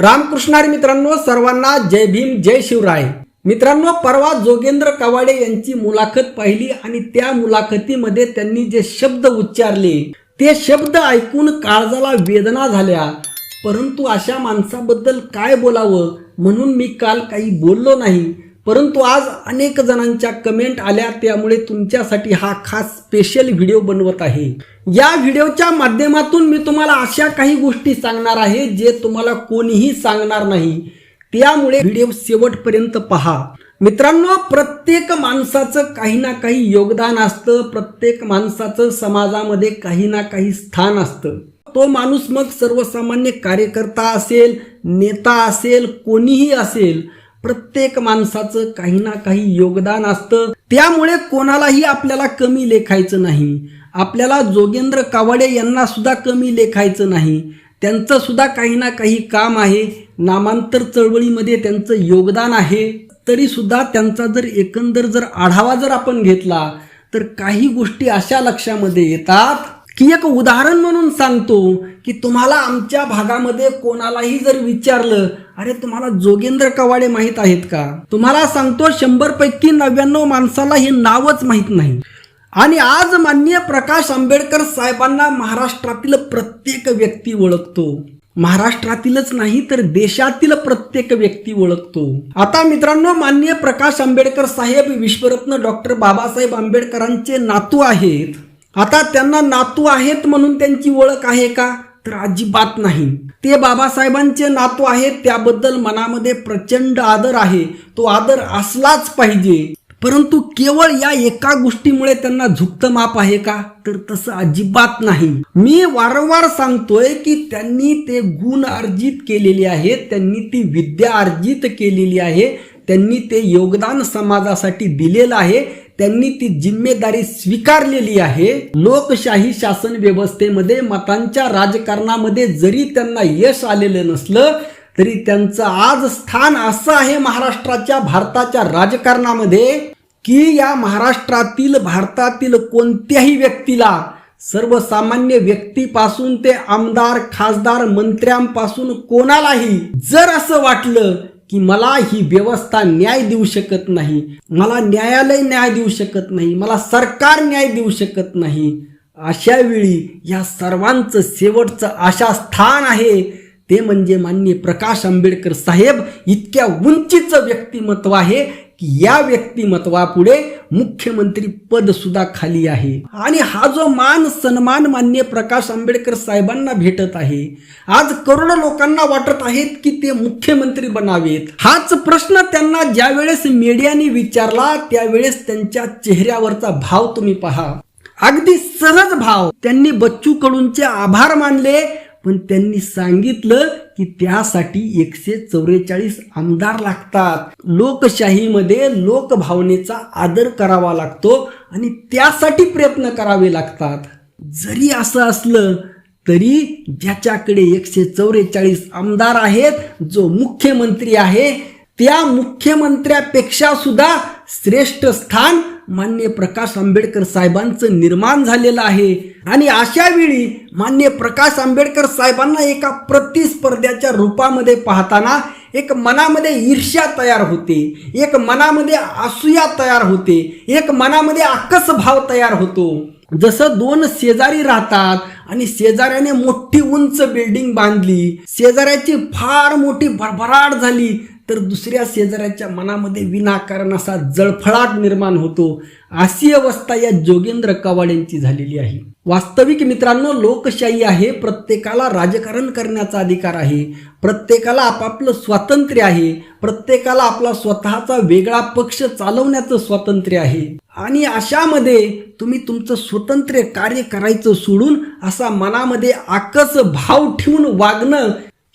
रामकृष्णारी मित्रांनो सर्वांना जय भीम जय शिवराय. मित्रांनो परवा जोगेंद्र कवाडे यांची मुलाखत पाहिली आणि त्या मुलाखतीमध्ये त्यांनी जे शब्द उच्चारले ते शब्द ऐकून काळजाला वेदना झाल्या. परंतु अशा माणसाबद्दल काय बोलावं? म्हणून मी काल काही बोललो नाही. परंतु आज अनेक जणांच्या कमेंट आल्या त्यामुळे तुमच्यासाठी हा खास स्पेशल व्हिडिओ बनवत आहे. या व्हिडिओच्या माध्यमातून मी तुम्हाला अशा काही गोष्टी सांगणार आहे जे तुम्हाला कोणीही सांगणार नाही. त्यामुळे व्हिडिओ शेवटपर्यंत पहा. मित्रांनो प्रत्येक माणसाचं काही ना काही योगदान असतं प्रत्येक माणसाचं समाजामध्ये काही ना काही स्थान असतं. तो माणूस मग सर्वसामान्य कार्यकर्ता असेल नेता असेल कोणीही असेल प्रत्येक माणसाचं काही ना काही योगदान असतं. त्यामुळे कोणालाही आपल्याला कमी लेखायचं नाही. आपल्याला जोगेंद्र कावडे यांना सुद्धा कमी लेखायचं नाही. त्यांचं सुद्धा काही ना काही काम आहे. नामांतर चळवळीमध्ये त्यांचं योगदान आहे. तरी सुद्धा त्यांचा जर एकंदर जर आढावा जर आपण घेतला तर काही गोष्टी अशा लक्षामध्ये येतात की एक उदाहरण म्हणून सांगतो की तुम्हाला आमच्या भागामध्ये कोणालाही जर विचारलं अरे तुम्हाला जोगेंद्र कवाडे माहीत आहेत का? तुम्हाला सांगतो शंभर पैकी नव्याण्णव माणसाला हे नावच माहीत नाही. आणि आज माननीय प्रकाश आंबेडकर साहेबांना महाराष्ट्रातील प्रत्येक व्यक्ती ओळखतो. महाराष्ट्रातीलच नाही तर देशातील प्रत्येक व्यक्ती ओळखतो. आता मित्रांनो माननीय प्रकाश आंबेडकर साहेब विश्वरत्न डॉक्टर बाबासाहेब आंबेडकरांचे नातू आहेत. आता त्यांना नातू आहेत म्हणून त्यांची ओळख आहे का? तर अजिबात नाही. ते बाबासाहेबांचे नातू आहेत त्याबद्दल मनामध्ये प्रचंड आदर आहे. तो आदर असलाच पाहिजे. परंतु केवळ या एका गोष्टीमुळे त्यांना झुकतं माप आहे का? तर तसं अजिबात नाही. मी वारंवार सांगतोय की त्यांनी ते गुण अर्जित केलेले आहेत त्यांनी ती विद्या अर्जित केलेली आहे त्यांनी ते योगदान समाजासाठी दिलेलं आहे त्यांनी ती जिम्मेदारी स्वीकारलेली आहे. लोकशाही शासन व्यवस्थेमध्ये मतांच्या राजकारणामध्ये जरी त्यांना यश आलेलं नसलं तरी त्यांचं आज स्थान असं आहे महाराष्ट्राच्या भारताच्या राजकारणामध्ये की या महाराष्ट्रातील भारतातील कोणत्याही व्यक्तीला सर्वसामान्य व्यक्तीपासून ते आमदार खासदार मंत्र्यांपासून कोणालाही जर असं वाटलं की मला ही व्यवस्था न्याय देऊ शकत नाही मला न्यायालय न्याय देऊ शकत नाही मला सरकार न्याय देऊ शकत नाही अशा वेळी या सर्वांचं शेवटचं आशा स्थान आहे. ते म्हणजे माननीय प्रकाश आंबेडकर साहेब इतक्या उंचीचं व्यक्तिमत्व आहे. की या व्यक्तिमत्वापुढे मुख्यमंत्री पद सुद्धा खाली आहे. आणि हा जो मान सन्मान मान्य प्रकाश आंबेडकर साहेबांना भेटत आहे आज करोडो लोकांना वाटत आहेत की ते मुख्यमंत्री बनावेत. हाच प्रश्न त्यांना ज्या वेळेस मीडियाने विचारला त्यावेळेस त्यांच्या चेहऱ्यावरचा भाव तुम्ही पहा. अगदी सहज भाव. त्यांनी बच्चू कडूंचे आभार मानले पण त्यांनी सांगितलं की त्यासाठी एकशे चौवेचाळीस आमदार लागतात. लोकशाहीमध्ये लोकभावनेचा आदर करावा लागतो आणि त्यासाठी प्रयत्न करावे लागतात. जरी असं असलं तरी ज्याच्याकडे एकशे चौवेचाळीस आमदार आहेत जो मुख्यमंत्री आहे त्या मुख्यमंत्र्यापेक्षा सुद्धा श्रेष्ठ स्थान मान्य प्रकाश आंबेडकर साहेबांचं निर्माण झालेलं आहे. आणि अशा वेळी मान्य प्रकाश आंबेडकर साहेबांना एका प्रतिस्पर्ध्याच्या रूपामध्ये पाहताना एक मनामध्ये ईर्ष्या तयार होते. एक मनामध्ये असूया तयार होते. एक मनामध्ये आकस भाव तयार होतो. जसं दोन शेजारी राहतात आणि शेजाऱ्याने मोठी उंच बिल्डिंग बांधली. शेजाऱ्याची फार मोठी भरभराट झाली. तर दुसऱ्या शेजाऱ्याच्या मनामध्ये विनाकारण असा जळफळाट निर्माण होतो. अशी अवस्था या जोगेंद्र कवाड्यांची झालेली आहे. वास्तविक मित्रांनो लोकशाही आहे प्रत्येकाला राजकारण करण्याचा अधिकार आहे. प्रत्येकाला आपापलं स्वातंत्र्य आहे. प्रत्येकाला आपला स्वतःचा वेगळा पक्ष चालवण्याचं स्वातंत्र्य आहे. आणि अशामध्ये तुम्ही तुमचं स्वतंत्र कार्य करायचं सोडून असा मनामध्ये आकस भाव ठेवून वागणं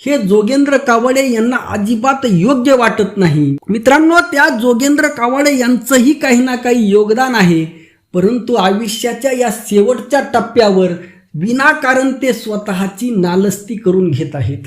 हे जोगेंद्र कावडे यांना अजिबात योग्य वाटत नाही. मित्रांनो त्या जोगेंद्र कावडे यांचंही काही ना काही योगदान आहे. परंतु आयुष्याच्या या शेवटच्या टप्प्यावर विनाकारण ते स्वतःची नालस्ती करून घेत आहेत.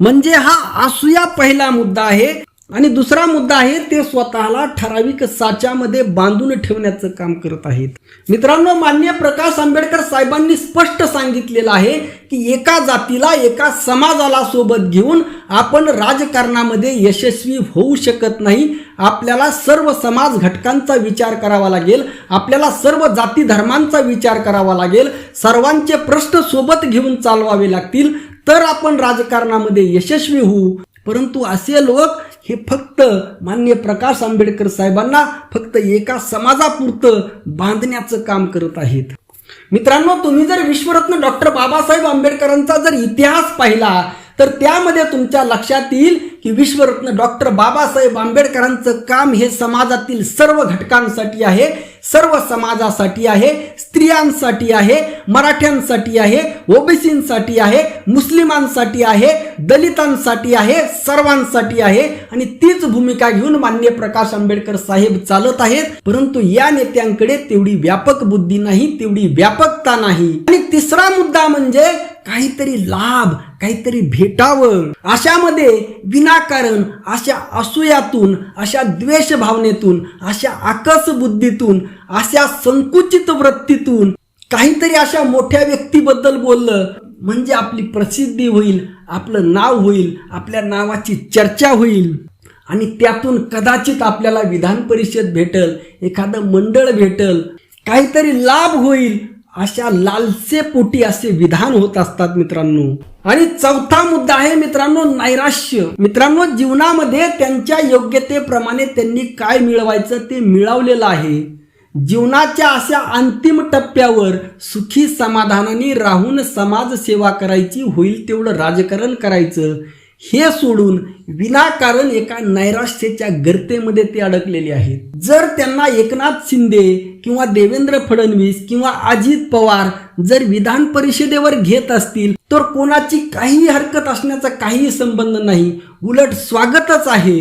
म्हणजे हा असूया पहिला मुद्दा आहे आणि दुसरा मुद्दा आहे ते स्वतःला ठराविक साच्यामध्ये बांधून ठेवण्याचं काम करत आहेत. मित्रांनो मान्य प्रकाश आंबेडकर साहेबांनी स्पष्ट सांगितलेलं आहे की एका जातीला एका समाजाला सोबत घेऊन आपण राजकारणामध्ये यशस्वी होऊ शकत नाही. आपल्याला सर्व समाज घटकांचा विचार करावा लागेल. आपल्याला सर्व जाती धर्मांचा विचार करावा लागेल. सर्वांचे प्रश्न सोबत घेऊन चालवावे लागतील. तर आपण राजकारणामध्ये यशस्वी होऊ. परंतु असे लोक हे फक्त मान्य प्रकाश आंबेडकर साहेबांना फक्त एका समाजापुरतं बांधण्याचं काम करत आहेत. मित्रांनो तुम्ही जर विश्वरत्न डॉक्टर बाबासाहेब आंबेडकरांचा जर इतिहास पाहिला तर त्यामध्ये तुमच्या लक्षात येईल की विश्वरत्न डॉक्टर बाबासाहेब आंबेडकरांचं काम हे समाजातील सर्व घटकांसाठी आहे. सर्व समाजासाठी आहे स्त्रियांसाठी आहे मराठ्यांसाठी आहे ओबीसींसाठी आहे मुस्लिमांसाठी आहे दलितांसाठी आहे सर्वांसाठी आहे. आणि तीच भूमिका घेऊन मान्य प्रकाश आंबेडकर साहेब चालत आहेत. परंतु या नेत्यांकडे तेवढी व्यापक बुद्धी नाही तेवढी व्यापकता नाही. आणि तिसरा मुद्दा म्हणजे काहीतरी लाभ काहीतरी भेटावं. अशामध्ये विनाकारण अशा असूयातून अशा द्वेष भावनेतून अशा आकस बुद्धीतून अशा संकुचित वृत्तीतून काहीतरी अशा मोठ्या व्यक्तीबद्दल बोललं म्हणजे आपली प्रसिद्धी होईल आपलं नाव होईल आपल्या नावाची चर्चा होईल. आणि त्यातून कदाचित आपल्याला विधान परिषद भेटल एखादं मंडळ भेटल काहीतरी लाभ होईल अशा लालसेपोटी असे विधान होत असतात मित्रांनो. आणि चौथा मुद्दा आहे मित्रांनो नैराश्य. मित्रांनो जीवनामध्ये त्यांच्या योग्यतेप्रमाणे त्यांनी काय मिळवायचं ते मिळवलेलं आहे. जीवनाच्या अशा अंतिम टप्प्यावर सुखी समाधानाने राहून समाजसेवा करायची होईल तेवढं राजकारण करायचं. हे सोडून विनाकारण एका नैराश्याच्या गर्तेमध्ये ते अडकलेले आहेत. जर त्यांना एकनाथ शिंदे किंवा देवेंद्र फडणवीस किंवा अजित पवार जर विधान परिषदेवर घेत असतील तर कोणाची काहीही हरकत असण्याचा काहीही संबंध नाही. उलट स्वागतच आहे.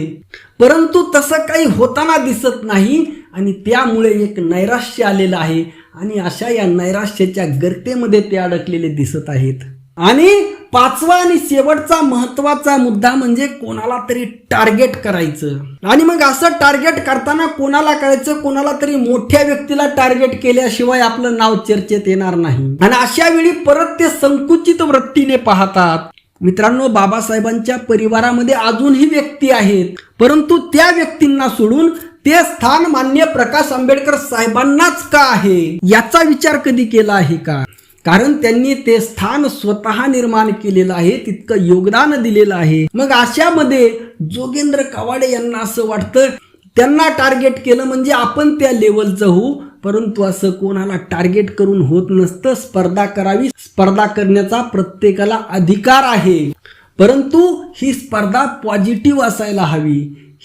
परंतु तसं काही होताना दिसत नाही आणि त्यामुळे एक नैराश्य आलेलं आहे आणि अशा या नैराश्याच्या गर्तेमध्ये ते अडकलेले दिसत आहेत. आणि पाचवा आणि शेवटचा महत्त्वाचा मुद्दा म्हणजे कोणाला तरी टार्गेट करायचं. आणि मग असं टार्गेट करताना कोणाला करायचं कोणाला तरी मोठ्या व्यक्तीला टार्गेट केल्याशिवाय आपलं नाव चर्चेत येणार नाही. आणि अशा वेळी परत ते संकुचित वृत्तीने पाहतात. मित्रांनो बाबासाहेबांच्या परिवारामध्ये अजूनही व्यक्ती आहेत. परंतु त्या व्यक्तींना सोडून ते स्थान मान्य प्रकाश आंबेडकर साहेबांनाच का आहे? याचा विचार कधी केला आहे का? कारण त्यांनी ते स्थान स्वतः निर्माण केलेलं आहे तितकं योगदान दिलेलं आहे. मग अशामध्ये जोगेंद्र कवाडे यांना असं वाटतं त्यांना टार्गेट केलं म्हणजे आपण त्या लेवलचं होऊ परंतु असं कोणाला टार्गेट करून होत नसतं स्पर्धा करावी. स्पर्धा करण्याचा प्रत्येकाला अधिकार आहे. परंतु ही स्पर्धा पॉझिटिव्ह असायला हवी.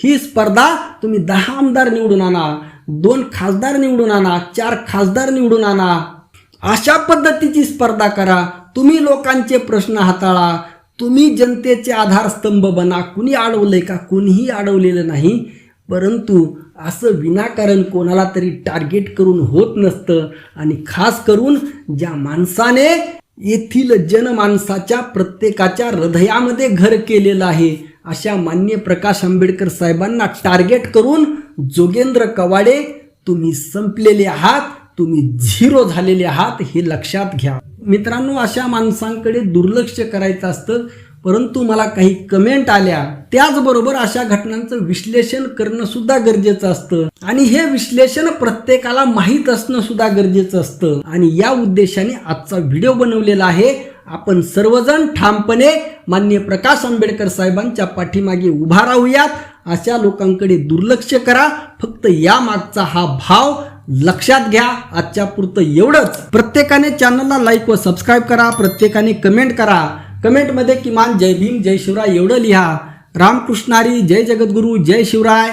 ही स्पर्धा तुम्ही दहा आमदार निवडून आणा दोन खासदार निवडून आणा चार खासदार निवडून आणा अशा पद्धतीची स्पर्धा करा. तुम्ही लोकांचे प्रश्न हाताळा. तुम्ही जनतेचे आधारस्तंभ बना. कुणी अडवलंय का? कुणीही अडवलेलं नाही. परंतु असं विनाकारण कोणाला तरी टार्गेट करून होत नसतं. आणि खास करून ज्या माणसाने येथील जनमानसाच्या प्रत्येकाच्या हृदयामध्ये घर केलेलं आहे अशा मान्य प्रकाश आंबेडकर साहेबांना टार्गेट करून जोगेंद्र कवाडे तुम्ही संपलेले आहात. तुम्ही झिरो झालेले आहात हे लक्षात घ्या. मित्रांनो अशा माणसांकडे दुर्लक्ष करायचं असतं परंतु मला काही कमेंट आल्या. त्याचबरोबर अशा घटनांचं विश्लेषण करणं सुद्धा गरजेचं असतं. आणि हे विश्लेषण प्रत्येकाला माहीत असणं सुद्धा गरजेचं असतं. आणि या उद्देशाने आजचा व्हिडिओ बनवलेला आहे. आपण सर्वजण ठामपणे मान्य प्रकाश आंबेडकर साहेबांच्या पाठीमागे उभा राहूयात. अशा लोकांकडे दुर्लक्ष करा. फक्त या मागचा हा भाव लक्षात घ्या. आजच्या पुरतं एवढंच. प्रत्येकाने चॅनलला लाईक व सबस्क्राईब करा. प्रत्येकाने कमेंट करा. कमेंटमध्ये किमान जय भीम जय शिवराय एवढं लिहा. रामकृष्णारी जय जगद्गुरू जय शिवराय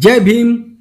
जय भीम.